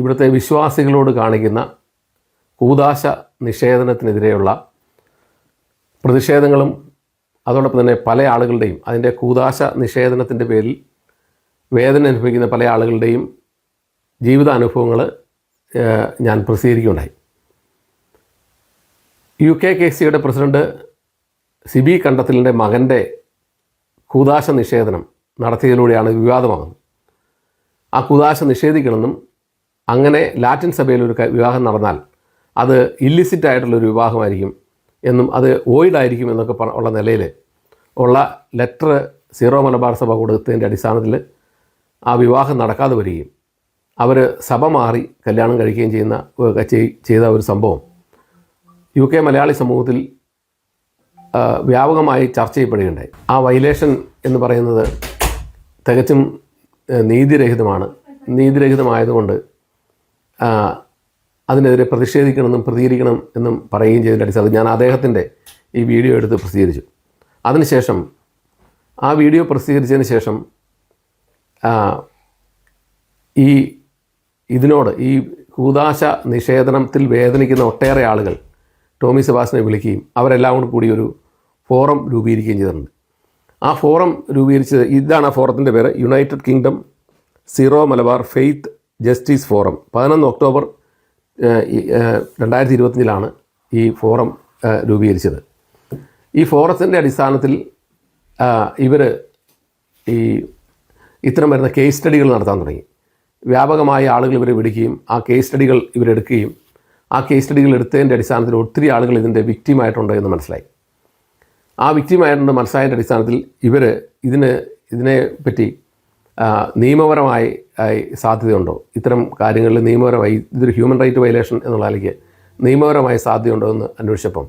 ഇവിടുത്തെ വിശ്വാസികളോട് കാണിക്കുന്ന കൂതാശ നിഷേധനത്തിനെതിരെയുള്ള പ്രതിഷേധങ്ങളും അതോടൊപ്പം തന്നെ പല ആളുകളുടെയും അതിന്റെ കൂതാശ നിഷേധനത്തിന്റെ പേരിൽ വേദന അനുഭവിക്കുന്ന പല ആളുകളുടെയും ജീവിതാനുഭവങ്ങൾ ഞാൻ പ്രസിദ്ധീകരിക്കുകയുണ്ടായി. യു കെ കെ സിയുടെ പ്രസിഡന്റ് സിബി കണ്ടത്തിലിന്റെ മകന്റെ കൂതാശ നിഷേധനം നടത്തിയതിലൂടെയാണ് വിവാദമാകുന്നത്. ആ കൂതാശ നിഷേധിക്കണമെന്നും അങ്ങനെ ലാറ്റിൻ സഭയിൽ ഒരു വിവാഹം നടന്നാൽ അത് ഇല്ലിസിറ്റ് ആയിട്ടുള്ളൊരു വിവാഹമായിരിക്കും എന്നും അത് ഓയിഡായിരിക്കും എന്നൊക്കെ പറ ഉള്ള നിലയിൽ ഉള്ള ലെറ്റർ സീറോ മലബാർ സഭ കൊടുത്തതിന്റെ അടിസ്ഥാനത്തിൽ ആ വിവാഹം നടക്കാതെ വരികയും അവർ സഭ മാറി കല്യാണം കഴിക്കുകയും ചെയ്യുന്ന ചെയ്ത ഒരു സംഭവം യു കെ മലയാളി സമൂഹത്തിൽ വ്യാപകമായി ചർച്ച ചെയ്യപ്പെടുകയുണ്ടായി. ആ വൈലേഷൻ എന്ന് പറയുന്നത് തികച്ചും നീതിരഹിതമാണ്. നീതിരഹിതമായതുകൊണ്ട് അതിനെതിരെ പ്രതിഷേധിക്കണമെന്നും പ്രതികരിക്കണം എന്നും പറയുകയും ചെയ്തതിന്റെ അടിസ്ഥാനത്തിൽ ഞാൻ അദ്ദേഹത്തിന്റെ ഈ വീഡിയോ എടുത്ത് പ്രസിദ്ധീകരിച്ചു. അതിനുശേഷം ആ വീഡിയോ പ്രസിദ്ധീകരിച്ചതിന് ശേഷം ഈ ഇതിനോട് ഈ കൂതാശ നിഷേധനത്തിൽ വേദനിക്കുന്ന ഒട്ടേറെ ആളുകൾ ടോമി സെബാസിനെ വിളിക്കുകയും അവരെല്ലാം കൂടി കൂടി ഒരു ഫോറം രൂപീകരിക്കുകയും ചെയ്തിട്ടുണ്ട്. ആ ഫോറം രൂപീകരിച്ചത് ഇതാണ് ആ ഫോറത്തിന്റെ പേര് United Kingdom Syro Malabar faith justice forum. പതിനൊന്ന് ഒക്ടോബർ രണ്ടായിരത്തി ഇരുപത്തിയഞ്ചിലാണ് ഈ ഫോറം രൂപീകരിച്ചത്. ഈ ഫോറത്തിന്റെ അടിസ്ഥാനത്തിൽ ഇവർ ഈ ഇത്തരം വരുന്ന കേസ് സ്റ്റഡികൾ നടത്താൻ തുടങ്ങി. വ്യാപകമായ ആളുകൾ ഇവരെ വിടുകയും ആ കേസ് സ്റ്റഡികൾ ഇവരെടുക്കുകയും ആ കേസ് സ്റ്റഡികൾ എടുത്തതിന്റെ അടിസ്ഥാനത്തിൽ ഒത്തിരി ആളുകൾ ഇതിന്റെ വിക്റ്റിമായിട്ടുണ്ട് എന്ന് മനസ്സിലായി. ആ വിക്റ്റിമായിട്ടുണ്ട് മനസ്സിലായതിന്റെ അടിസ്ഥാനത്തിൽ ഇവർ ഇതിന് ഇതിനെ പറ്റി നിയമപരമായി സാധ്യതയുണ്ടോ? ഇത്തരം കാര്യങ്ങളിൽ നിയമപരമായി ഇതൊരു ഹ്യൂമൻ റൈറ്റ് വയലേഷൻ എന്നുള്ള നിലയ്ക്ക് നിയമപരമായി സാധ്യതയുണ്ടോ എന്ന് അന്വേഷിച്ചപ്പം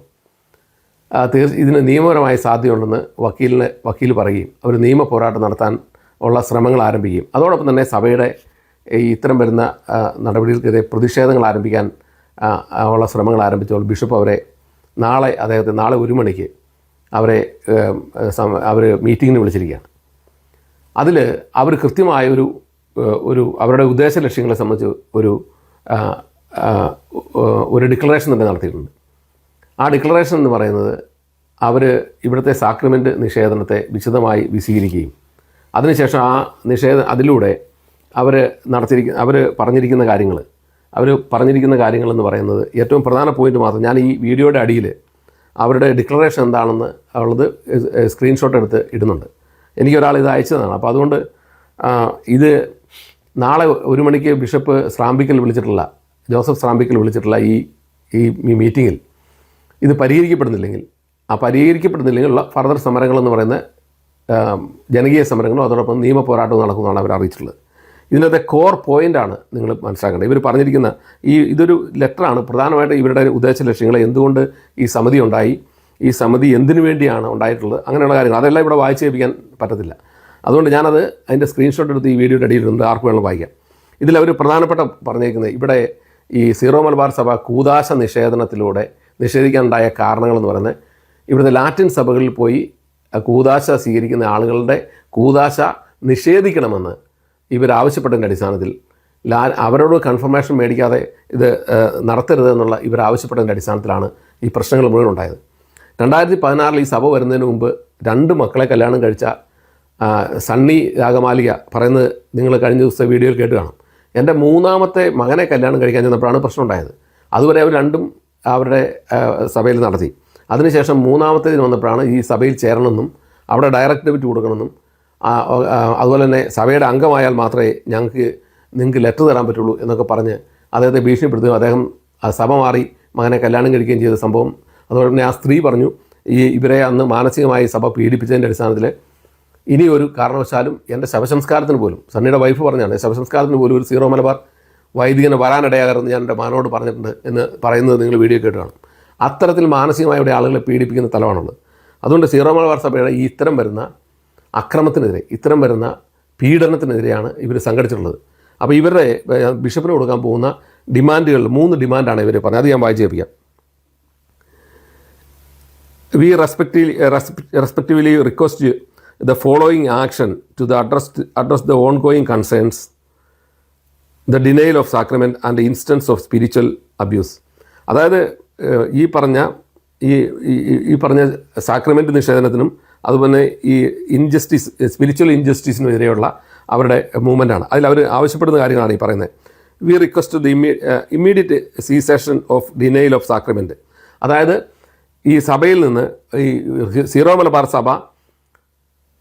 തീർച്ച ഇതിന് നിയമപരമായ സാധ്യതയുണ്ടെന്ന് വക്കീലിന് വക്കീൽ പറയുകയും അവർ നിയമ പോരാട്ടം നടത്താൻ ഉള്ള ശ്രമങ്ങൾ ആരംഭിക്കുകയും അതോടൊപ്പം തന്നെ സഭയുടെ ഈ ഇത്തരം വരുന്ന നടപടികൾക്കെതിരെ പ്രതിഷേധങ്ങൾ ആരംഭിക്കാൻ ഉള്ള ശ്രമങ്ങൾ ആരംഭിച്ചപ്പോൾ ബിഷപ്പ് അവരെ നാളെ അദ്ദേഹത്തെ നാളെ ഒരു മണിക്ക് അവരെ അവർ മീറ്റിങ്ങിന് വിളിച്ചിരിക്കുകയാണ്. അതിൽ അവർ കൃത്യമായ ഒരു ഒരു അവരുടെ ഉദ്ദേശ ലക്ഷ്യങ്ങളെ സംബന്ധിച്ച് ഒരു ഒരു ഡിക്ലറേഷൻ തന്നെ നടത്തിയിട്ടുണ്ട്. ആ ഡിക്ലറേഷൻ എന്ന് പറയുന്നത് അവർ ഇവിടുത്തെ സാക്രമെന്റ് നിഷേധനത്തെ വിശദമായി വിശീകരിക്കുകയും അതിനുശേഷം ആ നിഷേധ അതിലൂടെ അവർ നടത്തിയിരിക്കുന്ന അവർ പറഞ്ഞിരിക്കുന്ന കാര്യങ്ങൾ അവർ പറഞ്ഞിരിക്കുന്ന കാര്യങ്ങളെന്ന് പറയുന്നത് ഏറ്റവും പ്രധാന പോയിന്റ് മാത്രം ഞാൻ ഈ വീഡിയോയുടെ അടിയിൽ അവരുടെ ഡിക്ലറേഷൻ എന്താണെന്ന് ഉള്ളത് സ്ക്രീൻഷോട്ട് എടുത്ത് ഇടുന്നുണ്ട്. എനിക്കൊരാൾ ഇത് അയച്ചതാണ്. അപ്പോൾ അതുകൊണ്ട് ഇത് നാളെ ഒരു മണിക്ക് ബിഷപ്പ് സ്രാമ്പിക്കൽ വിളിച്ചിട്ടുള്ള ജോസഫ് സ്രാമ്പിക്കൽ വിളിച്ചിട്ടുള്ള ഈ ഈ ഈ മീറ്റിങ്ങിൽ ഇത് പരിഹരിക്കപ്പെടുന്നില്ലെങ്കിൽ ആ പരിഹരിക്കപ്പെടുന്നില്ലെങ്കിൽ ഉള്ള ഫർദർ സമരങ്ങളെന്ന് പറയുന്ന ജനകീയ സമരങ്ങളും അതോടൊപ്പം നിയമ പോരാട്ടവും നടക്കുന്നതാണ് അവർ അറിയിച്ചിട്ടുള്ളത്. ഇതിനകത്തെ കോർ പോയിന്റാണ് നിങ്ങൾ മനസ്സിലാക്കേണ്ടത്. ഇവർ പറഞ്ഞിരിക്കുന്ന ഈ ഇതൊരു ലെറ്ററാണ്. പ്രധാനമായിട്ട് ഇവരുടെ ഉദ്ദേശ ലക്ഷ്യങ്ങൾ എന്തുകൊണ്ട് ഈ സമിതി ഉണ്ടായി? ഈ സമിതി എന്തിനു വേണ്ടിയാണ് ഉണ്ടായിട്ടുള്ളത്? അങ്ങനെയുള്ള കാര്യങ്ങൾ. അതെല്ലാം ഇവിടെ വായിച്ച് കേൾപ്പിക്കാൻ പറ്റത്തില്ല. അതുകൊണ്ട് ഞാനത് അതിന്റെ സ്ക്രീൻഷോട്ട് എടുത്ത് ഈ വീഡിയോയുടെ അടിയിലുണ്ട് ആർക്ക് വേണം വായിക്കാം. അവർ പ്രധാനപ്പെട്ട പറഞ്ഞേക്കുന്നത് ഇവിടെ ഈ സീറോ മലബാർ സഭ കൂതാശ നിഷേധനത്തിലൂടെ നിഷേധിക്കാനുണ്ടായ കാരണങ്ങളെന്ന് പറയുന്നത് ഇവിടുത്തെ ലാറ്റിൻ സഭകളിൽ പോയി കൂതാശ സ്വീകരിക്കുന്ന ആളുകളുടെ കൂതാശ നിഷേധിക്കണമെന്ന് ഇവരാവശ്യപ്പെട്ടതിന്റെ അടിസ്ഥാനത്തിൽ ലാ അവരോട് കൺഫർമേഷൻ മേടിക്കാതെ ഇത് നടത്തരുത് എന്നുള്ള ഇവരാവശ്യപ്പെട്ടതിന്റെ അടിസ്ഥാനത്തിലാണ് ഈ പ്രശ്നങ്ങൾ മുഴുവൻ ഉണ്ടായത്. രണ്ടായിരത്തി പതിനാറിൽ ഈ സഭ വരുന്നതിന് മുമ്പ് രണ്ട് മക്കളെ കല്യാണം കഴിച്ച സണ്ണി രാഗമാലിക പറയുന്നത് നിങ്ങൾ കഴിഞ്ഞ ദിവസത്തെ വീഡിയോയിൽ കേട്ട് കാണാം. എന്റെ മൂന്നാമത്തെ മകനെ കല്യാണം കഴിക്കാൻ ചെന്നപ്പോഴാണ് പ്രശ്നം ഉണ്ടായത് അതുവരെ അവർ രണ്ടും അവരുടെ സഭയിൽ നടത്തി. അതിനുശേഷം മൂന്നാമത്തേതിന് വന്നപ്പോഴാണ് ഈ സഭയിൽ ചേരണമെന്നും അവിടെ ഡയറക്റ്റ് ഡെബിറ്റ് കൊടുക്കണമെന്നും അതുപോലെ തന്നെ സഭയുടെ അംഗമായാൽ മാത്രമേ ഞങ്ങൾക്ക് നിങ്ങൾക്ക് ലെറ്റർ തരാൻ പറ്റുള്ളൂ എന്നൊക്കെ പറഞ്ഞ് അദ്ദേഹത്തെ ഭീഷണിപ്പെടുത്തുകയും അദ്ദേഹം സഭ മാറി മകനെ കല്യാണം കഴിക്കുകയും ചെയ്ത സംഭവം അതുപോലെ തന്നെ ആ സ്ത്രീ പറഞ്ഞു ഈ ഇവരെ അന്ന് മാനസികമായി സഭ പീഡിപ്പിച്ചതിന്റെ അടിസ്ഥാനത്തിൽ ഇനി ഒരു കാരണവശാലും എന്റെ ശവസംസ്കാരത്തിന് പോലും സണ്ണിയുടെ വൈഫ് പറഞ്ഞാണ് ശവസംസ്കാരത്തിന് പോലും ഒരു സീറോ മലബാർ വൈദികന് വരാനിടയാകരുതെന്ന് ഞാൻ എന്റെ മാനോട് പറഞ്ഞിട്ടുണ്ട് എന്ന് പറയുന്നത് നിങ്ങൾ വീഡിയോ കേട്ട് കാണും അത്തരത്തിൽ മാനസികമായി ഇവിടെ ആളുകളെ പീഡിപ്പിക്കുന്ന തലമാണുള്ളത് അതുകൊണ്ട് സീറോ മലബാർ സഭയുടെ ഈ ഇത്തരം വരുന്ന അക്രമത്തിനെതിരെ ഇത്തരം വരുന്ന പീഡനത്തിനെതിരെയാണ് ഇവർ സംഘടിച്ചിട്ടുള്ളത്. അപ്പോൾ ഇവരുടെ ബിഷപ്പിന് കൊടുക്കാൻ പോകുന്ന ഡിമാൻഡുകൾ മൂന്ന് ഡിമാൻഡാണ് ഇവർ പറഞ്ഞത്. അത് ഞാൻ വായിച്ചു കേൾപ്പിക്കാം we respectively, request you the following action to the address, address the ongoing concerns the denial of sacrament and instance of spiritual abuse അതായത് ഏഹ്, ഈ പറഞ്ഞ ഈ ഈ- ഈ- ഈ പറഞ്ഞ സാക്രമെന്റ് നിഷേധനത്തിനും അതുപോലെ ഈ ഇൻജസ്റ്റിസ് സ്പിരിച്വൽ ഇൻജസ്റ്റിസിനും എതിരെയുള്ള അവരുടെ മൂവ്മെന്റാണ് അതിൽ അവർ ആവശ്യപ്പെടുന്ന കാര്യങ്ങളാണ് ഈ പറയുന്നത് we request the immediate cessation of denial of sacrament അതായത് ഈ സഭയിൽ നിന്ന് ഈ സീറോ മലബാർ സഭ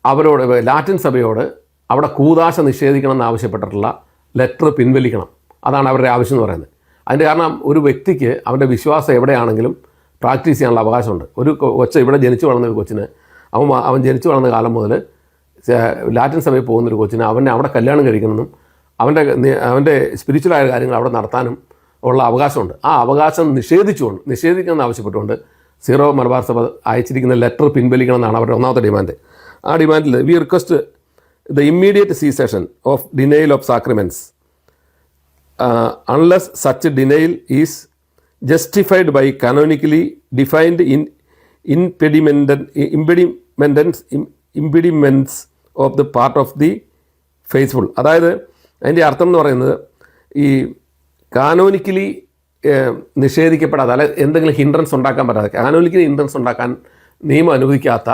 അവരോട് ലാറ്റിൻ സഭയോട് അവിടെ കൂതാശ നിഷേധിക്കണം എന്നാവശ്യപ്പെട്ടിട്ടുള്ള ലെറ്റർ പിൻവലിക്കണം. അതാണ് അവരുടെ ആവശ്യം എന്ന് പറയുന്നത്. അതിന്റെ കാരണം ഒരു വ്യക്തിക്ക് അവന്റെ വിശ്വാസം എവിടെയാണെങ്കിലും പ്രാക്ടീസ് ചെയ്യാനുള്ള അവകാശമുണ്ട്. ഒരു കൊച്ച ഇവിടെ ജനിച്ചു വളർന്ന ഒരു കൊച്ചിന് അവൻ അവൻ ജനിച്ചു വളർന്ന കാലം മുതൽ ലാറ്റിൻ സഭയിൽ പോകുന്നൊരു കൊച്ചിന് അവനെ അവിടെ കല്യാണം കഴിക്കണമെന്നും അവന്റെ അവന്റെ സ്പിരിച്വലായ കാര്യങ്ങൾ അവിടെ നടത്താനും ഉള്ള അവകാശമുണ്ട്. ആ അവകാശം നിഷേധിച്ചുകൊണ്ട് നിഷേധിക്കണമെന്ന് ആവശ്യപ്പെട്ടുകൊണ്ട് സീറോ മലബാർ സഭ അയച്ചിരിക്കുന്ന ലെറ്റർ പിൻവലിക്കണം എന്നാണ് അവരുടെ ഒന്നാമത്തെ ഡിമാൻഡ്. ആ ഡിമാൻഡിൽ we request the immediate cessation of denial of sacraments unless such denial is justified by by defined in in impediment, impediments, of of part of the faithful അതായത് അതിന്റെ അർത്ഥം എന്ന് പറയുന്നത് ഈ കാനോനിക്കലി നിഷേധിക്കപ്പെടാതെ അല്ലെ എന്തെങ്കിലും ഹിൻഡ്രൻസ് ഉണ്ടാക്കാൻ പറ്റാതെ ആനുകൂലിക്കുന്ന ഹിൻഡ്രൻസ് ഉണ്ടാക്കാൻ നിയമം അനുവദിക്കാത്ത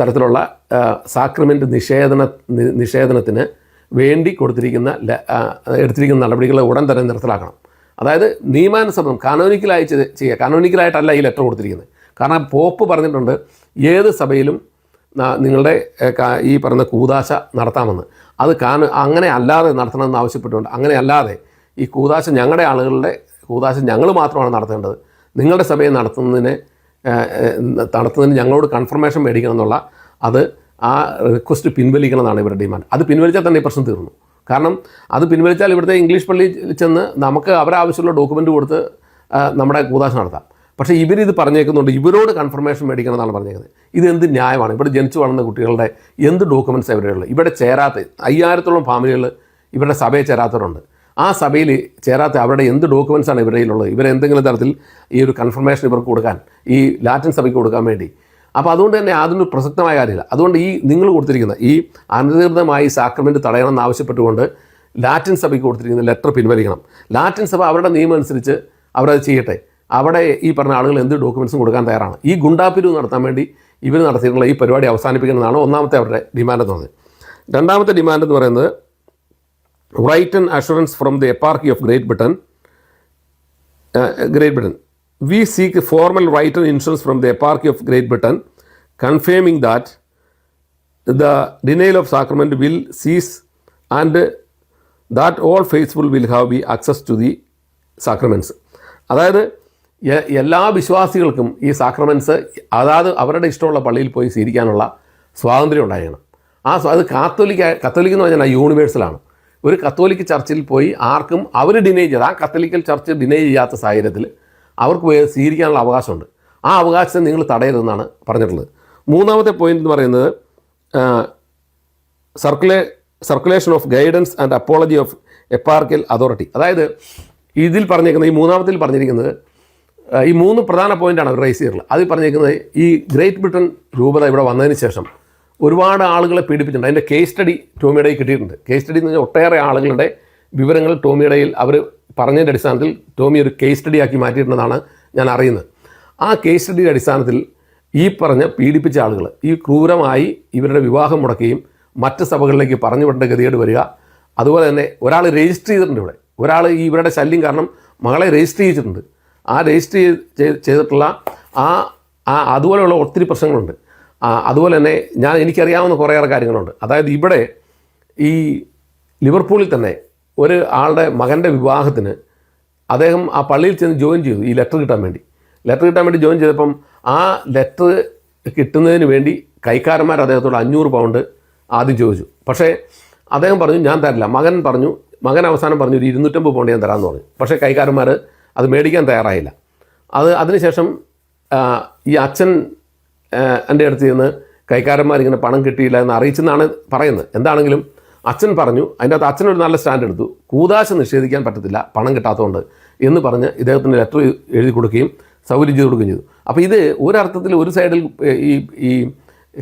തരത്തിലുള്ള സാക്രമെന്റ് നിഷേധന നിഷേധനത്തിന് വേണ്ടി കൊടുത്തിരിക്കുന്ന എടുത്തിരിക്കുന്ന നടപടികൾ ഉടൻ തന്നെ നിർത്തലാക്കണം. അതായത് നിയമാനുസൃതം കാനോനിക്കലായി ചെയ്യുക കാനോനിക്കലായിട്ടല്ല ഈ ലെറ്റർ കൊടുത്തിരിക്കുന്നത്. കാരണം പോപ്പ് പറഞ്ഞിട്ടുണ്ട് ഏത് സഭയിലും നിങ്ങളുടെ ഈ പറയുന്ന കൂതാശ നടത്താമെന്ന്. അത് കാന അങ്ങനെ അല്ലാതെ നടത്തണമെന്ന് ആവശ്യപ്പെട്ടുകൊണ്ട് അങ്ങനെ അല്ലാതെ ഈ കൂതാശ ഞങ്ങളുടെ ആളുകളുടെ കൂതാശ ഞങ്ങൾ മാത്രമാണ് നടത്തേണ്ടത്. നിങ്ങളുടെ സഭയെ നടത്തുന്നതിന് നടത്തുന്നതിന് ഞങ്ങളോട് കൺഫർമേഷൻ മേടിക്കണം എന്നുള്ള അത് ആ റിക്വസ്റ്റ് പിൻവലിക്കണമെന്നാണ് ഇവരുടെ ഡിമാൻഡ് അത് പിൻവലിച്ചാൽ തന്നെ ഈ പ്രശ്നം തീർന്നു. കാരണം അത് പിൻവലിച്ചാൽ ഇവിടുത്തെ ഇംഗ്ലീഷ് പള്ളിയിൽ ചെന്ന് നമുക്ക് അവരാവശ്യമുള്ള ഡോക്യുമെന്റ് കൊടുത്ത് നമ്മുടെ കൂതാശ നടത്താം. പക്ഷേ ഇവരിത് പറഞ്ഞേക്കുന്നുണ്ട് ഇവരോട് കൺഫർമേഷൻ മേടിക്കണം എന്നാണ് പറഞ്ഞേക്കുന്നത്. ഇത് എന്ത് ന്യായമാണ്? ഇവിടെ ജനിച്ചു വളർന്ന കുട്ടികളുടെ എന്ത് ഡോക്യുമെന്റ്സ് ഇവരുടെ ഉള്ളത്? ഇവിടെ ചേരാത്ത അയ്യായിരത്തോളം ഫാമിലികൾ ഇവരുടെ സഭയെ ചേരാത്തവരുണ്ട്. ആ സഭയിൽ ചേരാത്ത അവരുടെ എന്ത് ഡോക്യുമെൻസാണ് ഇവരുടെ കയ്യിലുള്ളത്? ഇവരെന്തെങ്കിലും തരത്തിൽ ഈ ഒരു കൺഫർമേഷൻ ഇവർക്ക് കൊടുക്കാൻ ഈ ലാറ്റിൻ സഭയ്ക്ക് കൊടുക്കാൻ വേണ്ടി. അപ്പോൾ അതുകൊണ്ട് തന്നെ അതൊന്നും പ്രസക്തമായ കാര്യമില്ല. അതുകൊണ്ട് ഈ നിങ്ങൾ കൊടുത്തിരിക്കുന്ന ഈ അനധികൃതമായി സാക്രമെന്റ് തടയണമെന്ന് ആവശ്യപ്പെട്ടുകൊണ്ട് ലാറ്റിൻ സഭയ്ക്ക് കൊടുത്തിരിക്കുന്ന ലെറ്റർ പിൻവലിക്കണം. ലാറ്റിൻ സഭ അവരുടെ നിയമം അനുസരിച്ച് അവരത് ചെയ്യട്ടെ. അവിടെ ഈ പറഞ്ഞ ആളുകൾ എന്ത് ഡോക്യുമെൻസും കൊടുക്കാൻ തയ്യാറാണ്. ഈ ഗുണ്ടാപ്പിരിവ് നടത്താൻ വേണ്ടി ഇവർ നടത്തിയിട്ടുള്ള ഈ പരിപാടി അവസാനിപ്പിക്കണമെന്നാണ് ഒന്നാമത്തെ അവരുടെ ഡിമാൻഡ് എന്ന് പറഞ്ഞത് രണ്ടാമത്തെ ഡിമാൻഡ് എന്ന് പറയുന്നത് right and assurance from the eparchy of Great Britain Britain. We seek a formal right and insurance from the Eparchy of Great Britain confirming that the denial of sacrament will cease and that all faithful will have be access to the sacraments. അതായത് എല്ലാ വിശ്വാസികൾക്കും ഈ sacraments അതാത് അവരുടെ ഇഷ്ടമുള്ള പള്ളിയിൽ പോയി സ്വീകരിക്കാനുള്ള സ്വാതന്ത്ര്യം ഉണ്ടായിരിക്കണം ആ അത് കാത്തോലിക്ക കത്തോലിക് എന്ന് പറഞ്ഞാൽ യൂണിവേഴ്സലാണ് ഒരു കത്തോലിക്ക് ചർച്ചിൽ പോയി ആർക്കും അവർ ഡിനൈ ചെയ്ത് ആ കത്തോലിക്കൽ ചർച്ച് ഡിനൈ ചെയ്യാത്ത സാഹചര്യത്തിൽ അവർക്ക് പോയി സ്വീകരിക്കാനുള്ള അവകാശമുണ്ട്. ആ അവകാശത്തെ നിങ്ങൾ തടയരുതെന്നാണ് പറഞ്ഞിട്ടുള്ളത്. മൂന്നാമത്തെ പോയിന്റ് എന്ന് പറയുന്നത് circula circulation of guidance and apology of eparchal authority അതായത് ഇതിൽ പറഞ്ഞേക്കുന്ന ഈ മൂന്നാമത്തിൽ പറഞ്ഞിരിക്കുന്നത് ഈ മൂന്ന് പ്രധാന പോയിന്റാണ് അവർ റൈസ് ചെയ്തിട്ടുള്ളത്. അതിൽ പറഞ്ഞിരിക്കുന്നത് ഈ ഗ്രേറ്റ് ബ്രിട്ടൻ രൂപത ഇവിടെ വന്നതിന് ശേഷം ഒരുപാട് ആളുകളെ പീഡിപ്പിച്ചിട്ടുണ്ട്. അതിന്റെ കേസ് സ്റ്റഡി ടോമിയുടെ കിട്ടിയിട്ടുണ്ട്. കേസ് സ്റ്റഡി എന്ന് പറഞ്ഞാൽ ഒട്ടേറെ ആളുകളുടെ വിവരങ്ങൾ ടോമിയുടെയിൽ അവർ പറഞ്ഞതിന്റെ അടിസ്ഥാനത്തിൽ ടോമി ഒരു കേസ് സ്റ്റഡി ആക്കി മാറ്റിയിട്ടുണ്ടെന്നാണ് ഞാൻ അറിയുന്നത്. ആ കേസ് സ്റ്റഡിയുടെ അടിസ്ഥാനത്തിൽ ഈ പറഞ്ഞ പീഡിപ്പിച്ച ആളുകൾ ഈ ക്രൂരമായി ഇവരുടെ വിവാഹം മുടക്കുകയും മറ്റ് സഭകളിലേക്ക് പറഞ്ഞു വിടേണ്ട ഗതികേട് വരിക. അതുപോലെ തന്നെ ഒരാൾ രജിസ്റ്റർ ചെയ്തിട്ടുണ്ട് ഇവിടെ. ഒരാൾ ഈ ഇവരുടെ ശല്യം കാരണം മകളെ രജിസ്റ്റർ ചെയ്തിട്ടുണ്ട്. ആ രജിസ്റ്റർ ചെയ്ത് ചെയ്തിട്ടുള്ള ആ അതുപോലെയുള്ള ഒത്തിരി പ്രശ്നങ്ങളുണ്ട്. അതുപോലെ തന്നെ ഞാൻ എനിക്കറിയാവുന്ന കുറേയേറെ കാര്യങ്ങളുണ്ട്. അതായത് ഇവിടെ ഈ ലിവർപൂളിൽ തന്നെ ഒരു ആളുടെ മകന്റെ വിവാഹത്തിന് അദ്ദേഹം ആ പള്ളിയിൽ ചെന്ന് ജോയിൻ ചെയ്തു ഈ ലെറ്റർ കിട്ടാൻ വേണ്ടി. ലെറ്റർ കിട്ടാൻ വേണ്ടി ജോയിൻ ചെയ്തപ്പം ആ ലെറ്റർ കിട്ടുന്നതിന് വേണ്ടി കൈക്കാരന്മാർ അദ്ദേഹത്തോട് അഞ്ഞൂറ് പൗണ്ട് ആദ്യം ചോദിച്ചു. പക്ഷേ അദ്ദേഹം പറഞ്ഞു ഞാൻ തരില്ല. മകൻ പറഞ്ഞു മകൻ അവസാനം പറഞ്ഞു ഒരു ഇരുന്നൂറ്റമ്പത് പൗണ്ട് ഞാൻ തരാമെന്ന് പറഞ്ഞു. പക്ഷേ കൈക്കാരന്മാർ അത് മേടിക്കാൻ തയ്യാറായില്ല. അത് അതിനുശേഷം ഈ അച്ഛൻ എന്റെ അടുത്ത് ചെന്ന് കൈക്കാരന്മാർ ഇങ്ങനെ പണം കിട്ടിയില്ല എന്ന് അറിയിച്ചെന്നാണ് പറയുന്നത്. എന്താണെങ്കിലും അച്ഛൻ പറഞ്ഞു അതിന്റെ അകത്ത് അച്ഛനൊരു നല്ല സ്റ്റാൻഡ് എടുത്തു. കൂതാശ നിഷേധിക്കാൻ പറ്റത്തില്ല പണം കിട്ടാത്തതുകൊണ്ട് എന്ന് പറഞ്ഞ് ഇദ്ദേഹത്തിന് ലെറ്റർ എഴുതി കൊടുക്കുകയും സൗകര്യം ചെയ്ത് കൊടുക്കുകയും ചെയ്തു. അപ്പോൾ ഇത് ഒരർത്ഥത്തിൽ ഒരു സൈഡിൽ ഈ ഈ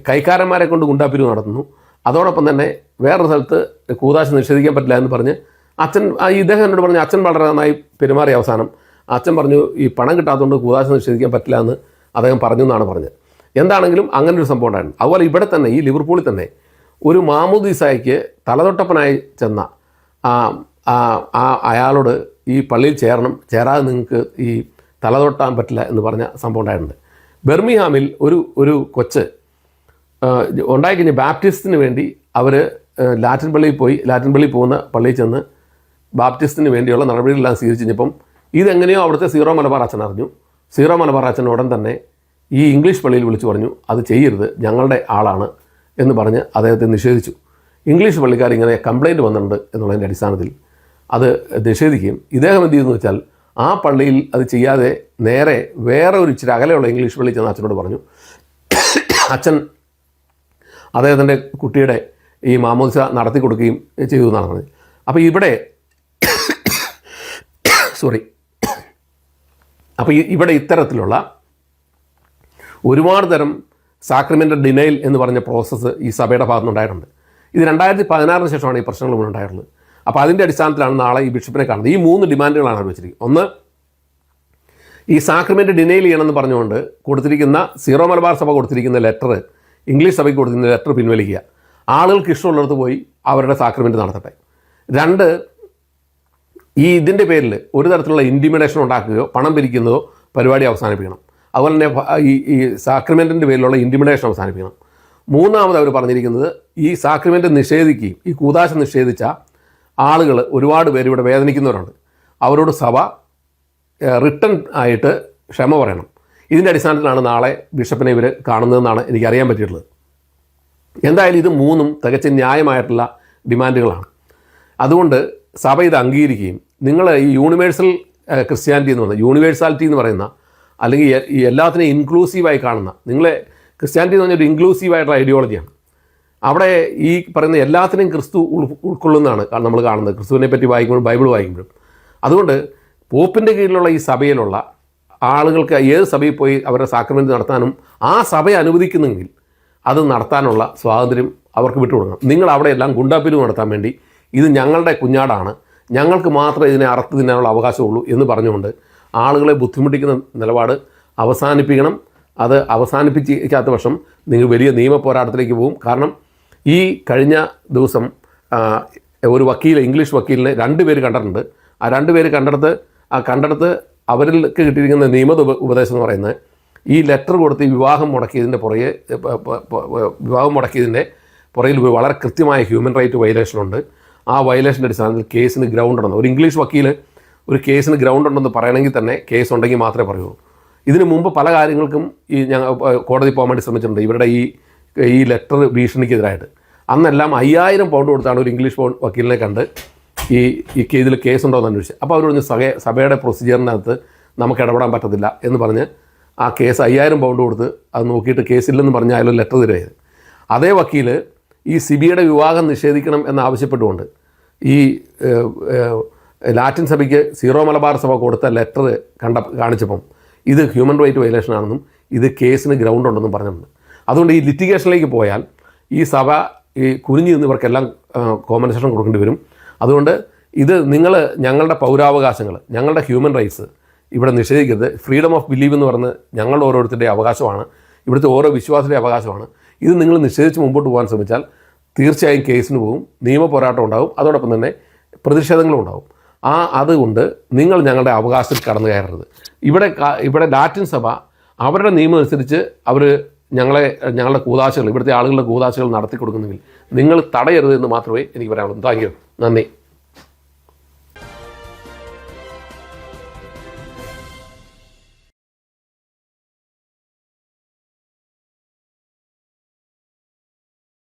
കൈക്കാരന്മാരെ കൊണ്ട് ഗുണ്ടാപ്പിരിവ് നടത്തുന്നു. അതോടൊപ്പം തന്നെ വേറൊരു സ്ഥലത്ത് കൂതാശ നിഷേധിക്കാൻ പറ്റില്ല എന്ന് പറഞ്ഞ് അച്ഛൻ ഇദ്ദേഹം എന്നോട് പറഞ്ഞു അച്ഛൻ വളരെ നന്നായി പെരുമാറി അവസാനം. അച്ഛൻ പറഞ്ഞു ഈ പണം കിട്ടാത്തതുകൊണ്ട് കൂതാശ നിഷേധിക്കാൻ പറ്റില്ല എന്ന് അദ്ദേഹം പറഞ്ഞു എന്നാണ് പറഞ്ഞത്. എന്താണെങ്കിലും അങ്ങനെ ഒരു സംഭവം ഉണ്ടായിരുന്നു. അതുപോലെ ഇവിടെ തന്നെ ഈ ലിവർപൂളിൽ തന്നെ ഒരു മാമുദീസായിക്ക് തലതൊട്ടപ്പനായി ചെന്ന ആ അയാളോട് ഈ പള്ളിയിൽ ചേരണം ചേരാതെ നിങ്ങൾക്ക് ഈ തലതൊട്ടാൻ പറ്റില്ല എന്ന് പറഞ്ഞ സംഭവം ഉണ്ടായിട്ടുണ്ട്. ബെർമിഹാമിൽ ഒരു ഒരു കൊച്ച് ഉണ്ടായിക്കഴിഞ്ഞ ബാപ്റ്റിസ്റ്റിന് വേണ്ടി അവർ ലാറ്റിൻ പള്ളിയിൽ പോയി ലാറ്റിൻ പള്ളിയിൽ പോകുന്ന പള്ളിയിൽ ചെന്ന് ബാപ്റ്റിസ്റ്റിന് വേണ്ടിയുള്ള നടപടികളെല്ലാം സ്വീകരിച്ചു കഴിഞ്ഞപ്പം ഇതെങ്ങനെയോ അവിടുത്തെ സീറോ മലബാർ അച്ഛൻ അറിഞ്ഞു. സീറോ മലബാർ അച്ഛൻ ഉടൻ തന്നെ ഈ ഇംഗ്ലീഷ് പള്ളിയിൽ വിളിച്ചു പറഞ്ഞു അത് ചെയ്യരുത് ഞങ്ങളുടെ ആളാണ് എന്ന് പറഞ്ഞ് അദ്ദേഹത്തെ നിഷേധിച്ചു. ഇംഗ്ലീഷ് പള്ളിക്കാർ ഇങ്ങനെ കംപ്ലൈന്റ് വന്നിട്ടുണ്ട് എന്നുള്ളതിന്റെ അടിസ്ഥാനത്തിൽ അത് നിഷേധിക്കുകയും ഇദ്ദേഹം എന്ത് ചെയ്തെന്ന് വെച്ചാൽ ആ പള്ളിയിൽ അത് ചെയ്യാതെ നേരെ വേറെ ഒരു ഇച്ചിരി അകലെയുള്ള ഇംഗ്ലീഷ് പള്ളി ചെന്ന് അച്ഛനോട് പറഞ്ഞു. അച്ഛൻ അദ്ദേഹത്തിന്റെ കുട്ടിയുടെ ഈ മാമോദിസ നടത്തി കൊടുക്കുകയും ചെയ്തു എന്നാണ് പറഞ്ഞത്. അപ്പോൾ ഇവിടെ സോറി അപ്പോൾ ഇവിടെ ഇത്തരത്തിലുള്ള ഒരുപാട് തരം സാക്രിമെന്റൽ ഡിനൈൽ എന്ന് പറഞ്ഞ പ്രോസസ്സ് ഈ സഭയുടെ ഭാഗത്ത് ഉണ്ടായിട്ടുണ്ട് ഇത് രണ്ടായിരത്തി പതിനാറിന് ശേഷമാണ് ഈ പ്രശ്നങ്ങൾ ഉണ്ടായിട്ടുള്ളത് അപ്പോൾ അതിന്റെ അടിസ്ഥാനത്തിലാണ് നാളെ ഈ ബിഷപ്പിനെ കാണുന്നത്. ഈ മൂന്ന് ഡിമാൻഡുകളാണ് അവർ വെച്ചിരിക്കുന്നത്. ഒന്ന് ഈ സാക്രിമെന്റ് ഡിനൈൽ ചെയ്യണമെന്ന് പറഞ്ഞുകൊണ്ട് കൊടുത്തിരിക്കുന്ന സീറോ മലബാർ സഭ കൊടുത്തിരിക്കുന്ന ലെറ്റർ ഇംഗ്ലീഷ് സഭയ്ക്ക് കൊടുത്തിരിക്കുന്ന ലെറ്റർ പിൻവലിക്കുക. ആളുകൾക്ക് ഇഷ്ടമുള്ളിടത്ത് പോയി അവരുടെ സാക്രിമെന്റ് നടത്തട്ടെ. രണ്ട് ഈ ഇതിന്റെ പേരിൽ ഒരു തരത്തിലുള്ള ഇന്റിമിഡേഷൻ ഉണ്ടാക്കുകയോ പണം പിരിക്കുന്നതോ പരിപാടി അവസാനിപ്പിക്കണം. അതുപോലെ തന്നെ ഈ ഈ സാക്രിമെന്റിന്റെ പേരിലുള്ള ഇന്റിമിഡേഷൻ അവസാനിപ്പിക്കണം. മൂന്നാമത് അവർ പറഞ്ഞിരിക്കുന്നത് ഈ സാക്രിമെന്റ് നിഷേധിക്കുകയും ഈ കൂതാശ നിഷേധിച്ച ആളുകൾ ഒരുപാട് പേര് ഇവിടെ വേദനിക്കുന്നവരുണ്ട്. അവരോട് സഭ റിട്ടേൺ ആയിട്ട് ക്ഷമ പറയണം. ഇതിന്റെ അടിസ്ഥാനത്തിലാണ് നാളെ ബിഷപ്പിനെ ഇവർ കാണുന്നതെന്നാണ് എനിക്കറിയാൻ പറ്റിയിട്ടുള്ളത്. എന്തായാലും ഇത് മൂന്നും തികച്ച ന്യായമായിട്ടുള്ള ഡിമാൻഡുകളാണ്. അതുകൊണ്ട് സഭ ഇത് അംഗീകരിക്കുകയും നിങ്ങൾ ഈ യൂണിവേഴ്സൽ ക്രിസ്ത്യാനിറ്റി എന്ന് പറയുന്ന യൂണിവേഴ്സാലിറ്റി എന്ന് പറയുന്ന അല്ലെങ്കിൽ എല്ലാത്തിനെയും ഇൻക്ലൂസീവായി കാണുന്ന. നിങ്ങളെ ക്രിസ്ത്യാനിറ്റി എന്ന് പറഞ്ഞൊരു ഇൻക്ലൂസീവായിട്ടുള്ള ഐഡിയോളജിയാണ് അവിടെ ഈ പറയുന്ന എല്ലാത്തിനെയും ക്രിസ്തു ഉൾ ഉൾക്കൊള്ളുന്നതാണ് നമ്മൾ കാണുന്നത്. ക്രിസ്തുവിനെ പറ്റി വായിക്കുമ്പോഴും ബൈബിൾ വായിക്കുമ്പോഴും. അതുകൊണ്ട് പോപ്പിന്റെ കീഴിലുള്ള ഈ സഭയിലുള്ള ആളുകൾക്ക് ഏത് സഭയിൽ പോയി അവരുടെ സാക്രമെന്റ് നടത്താനും ആ സഭയെ അനുവദിക്കുന്നെങ്കിൽ അത് നടത്താനുള്ള സ്വാതന്ത്ര്യം അവർക്ക് വിട്ടുകൊടുക്കണം. നിങ്ങൾ അവിടെ എല്ലാം ഗുണ്ടാപ്പിലും നടത്താൻ വേണ്ടി ഇത് ഞങ്ങളുടെ കുഞ്ഞാടാണ്. ഞങ്ങൾക്ക് മാത്രമേ ഇതിനെ അറുത്ത് തിന്നാനുള്ള അവകാശമുള്ളൂ എന്ന് പറഞ്ഞുകൊണ്ട് ആളുകളെ ബുദ്ധിമുട്ടിക്കുന്ന നിലപാട് അവസാനിപ്പിക്കണം. അത് അവസാനിപ്പിക്കാത്ത പക്ഷം നിങ്ങൾ വലിയ നിയമ പോരാട്ടത്തിലേക്ക് പോകും. കാരണം ഈ കഴിഞ്ഞ ദിവസം ഒരു വക്കീൽ ഇംഗ്ലീഷ് വക്കീലിനെ രണ്ട് പേര് കണ്ടിട്ടുണ്ട്. ആ രണ്ട് പേര് കണ്ടെടുത്ത് ആ കണ്ടെടുത്ത് അവരിലേക്ക് കിട്ടിയിരിക്കുന്ന നിയമ ഉപദേശം എന്ന് പറയുന്നത് ഈ ലെറ്റർ കൊടുത്ത് വിവാഹം മുടക്കിയതിന്റെ പുറകെ വിവാഹം മുടക്കിയതിന്റെ പുറയിൽ വളരെ കൃത്യമായ ഹ്യൂമൻ റൈറ്റ് വയലേഷൻ ഉണ്ട് ആ വയലേഷന്റെ അടിസ്ഥാനത്തിൽ കേസിന് ഗ്രൗണ്ട് ഉണ്ടെന്ന് ഒരു ഇംഗ്ലീഷ് വക്കീൽ ഒരു കേസിന് ഗ്രൗണ്ട് ഉണ്ടെന്ന് പറയണമെങ്കിൽ തന്നെ കേസ് ഉണ്ടെങ്കിൽ മാത്രമേ പറയുള്ളൂ. ഇതിനു മുമ്പ് പല കാര്യങ്ങൾക്കും ഈ ഞങ്ങൾ കോടതി പോകാൻ വേണ്ടി ശ്രമിച്ചിട്ടുണ്ട്. ഇവരുടെ ഈ ഈ ലെറ്റർ ഭീഷണിക്കെതിരായിട്ട്. അന്നെല്ലാം അയ്യായിരം പൗണ്ട് കൊടുത്താണ് ഒരു ഇംഗ്ലീഷ് വക്കീലിനെ കണ്ട് ഈ ഈ ഇതിൽ കേസുണ്ടോ എന്ന് അന്വേഷിച്ചത്. അപ്പോൾ അവർ പറഞ്ഞു സഭ സഭയുടെ പ്രൊസീജിയറിനകത്ത് നമുക്ക് ഇടപെടാൻ പറ്റത്തില്ല എന്ന് പറഞ്ഞ് ആ കേസ് അയ്യായിരം പൗണ്ട് കൊടുത്ത് അത് നോക്കിയിട്ട് കേസില്ലെന്ന് പറഞ്ഞ് അയാൾ ലെറ്റർ തരുമായത് അതേ വക്കീൽ ഈ സിബിയുടെ വിവാഹം നിഷേധിക്കണം എന്നാവശ്യപ്പെട്ടുകൊണ്ട് ഈ ലാറ്റിൻ സഭയ്ക്ക് സീറോ മലബാർ സഭ കൊടുത്ത ലെറ്റർ കണ്ട കാണിച്ചപ്പം ഇത് ഹ്യൂമൻ റൈറ്റ് വയലേഷൻ ആണെന്നും ഇത് കേസിന് ഗ്രൗണ്ട് ഉണ്ടെന്നും പറഞ്ഞിട്ടുണ്ട്. അതുകൊണ്ട് ഈ ലിറ്റിഗേഷനിലേക്ക് പോയാൽ ഈ സഭ ഈ കുനിഞ്ഞു നിന്നിവർക്കെല്ലാം കോമ്പൻസേഷൻ കൊടുക്കേണ്ടി വരും. അതുകൊണ്ട് ഇത് നിങ്ങൾ ഞങ്ങളുടെ പൗരാവകാശങ്ങൾ ഞങ്ങളുടെ ഹ്യൂമൻ റൈറ്റ്സ് ഇവിടെ നിഷേധിക്കരുത്. ഫ്രീഡം ഓഫ് ബിലീവ് എന്ന് പറഞ്ഞ് ഞങ്ങളുടെ ഓരോരുത്തരുടെ അവകാശമാണ്. ഇവിടുത്തെ ഓരോ വിശ്വാസത്തിന്റെ അവകാശമാണ്. ഇത് നിങ്ങൾ നിഷേധിച്ച് മുമ്പോട്ട് പോകാൻ ശ്രമിച്ചാൽ തീർച്ചയായും കേസിന് പോകും നിയമ പോരാട്ടം ഉണ്ടാവും അതോടൊപ്പം തന്നെ പ്രതിഷേധങ്ങളും ഉണ്ടാവും ആ അതുകൊണ്ട് നിങ്ങൾ ഞങ്ങളുടെ അവകാശത്തിൽ കടന്നു കയറരുത്. ഇവിടെ ഇവിടെ ലാറ്റിൻ സഭ അവരുടെ നിയമം അനുസരിച്ച് അവർ ഞങ്ങളെ ഞങ്ങളുടെ കൂതാശകൾ ഇവിടുത്തെ ആളുകളുടെ കൂതാശകൾ നടത്തി കൊടുക്കുന്നെങ്കിൽ നിങ്ങൾ തടയരുത് എന്ന് മാത്രമേ എനിക്ക് പറയാനുള്ളൂ. താങ്ക് യു നന്ദി.